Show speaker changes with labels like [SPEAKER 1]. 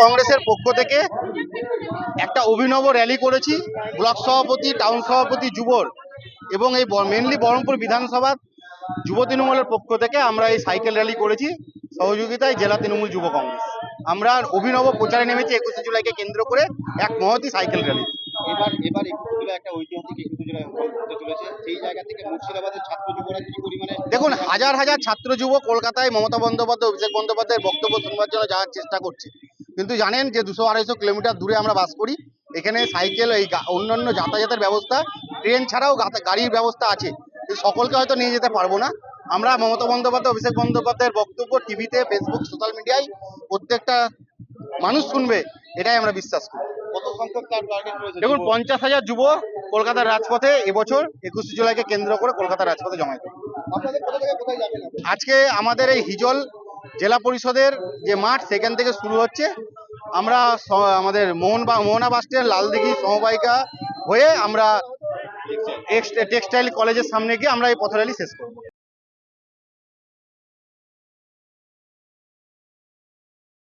[SPEAKER 1] কংগ্রেসের পক্ষ থেকে একটা অভিনব র্যালি করেছি ব্লক সভাপতি টাউন সভাপতি যুবর এবং এই মেনলি বহরমপুর বিধানসভা যুব তৃণমূলের পক্ষ থেকে আমরা এই সাইকেল র্যালি করেছি সহযোগিতায় জেলা তৃণমূল যুব কংগ্রেস। আমরা অভিনব প্রচারে নেমেছি একুশে জুলাইকে কেন্দ্র করে এক মহতি সাইকেল র্যালি।
[SPEAKER 2] এবার এবার একুশে জুলাই একটা ঐতিহাসিক একুশে জুলাই হতে চলেছে। সেই জায়গা থেকে মুর্শিদাবাদের ছাত্র যুবরা কি পরিমাণে
[SPEAKER 1] দেখুন হাজার হাজার ছাত্র যুব কলকাতায় মমতা বন্দ্যোপাধ্যায় অভিষেক বন্দ্যোপাধ্যায়ের বক্তব্য শুনবার জন্য যাওয়ার চেষ্টা করছে। কিন্তু জানেন যে দুশো আড়াইশো কিলোমিটার দূরে আমরা বাস করি। এখানে সাইকেল এই অন্যান্য যাতায়াতের ব্যবস্থা ট্রেন ছাড়াও গাড়ির ব্যবস্থা আছে। সকলকে হয়তো নিয়ে যেতে পারব না। আমরা মমতা বন্দ্যোপাধ্যায় অভিষেক বন্দ্যোপাধ্যায়ের বক্তব্য টিভিতে ফেসবুক সোশ্যাল মিডিয়ায় প্রত্যেকটা মানুষ শুনবে এটাই আমরা বিশ্বাস করি। দেখুন পঞ্চাশ হাজার যুব কলকাতার রাজপথে এবছর একুশে জুলাইকে কেন্দ্র করে কলকাতার রাজপথে
[SPEAKER 2] আপনি?
[SPEAKER 1] আজকে আমাদের এই হিজল জেলা পরিষদের যে মাঠ সেখান থেকে শুরু হচ্ছে। আমরা আমাদের মোহন মোহনা বাস স্ট্যান্ড, লালদিঘি সমবায়িকা হয়ে আমরা টেক্সটাইল কলেজের সামনে গিয়ে আমরা এই পথরালি শেষ করব।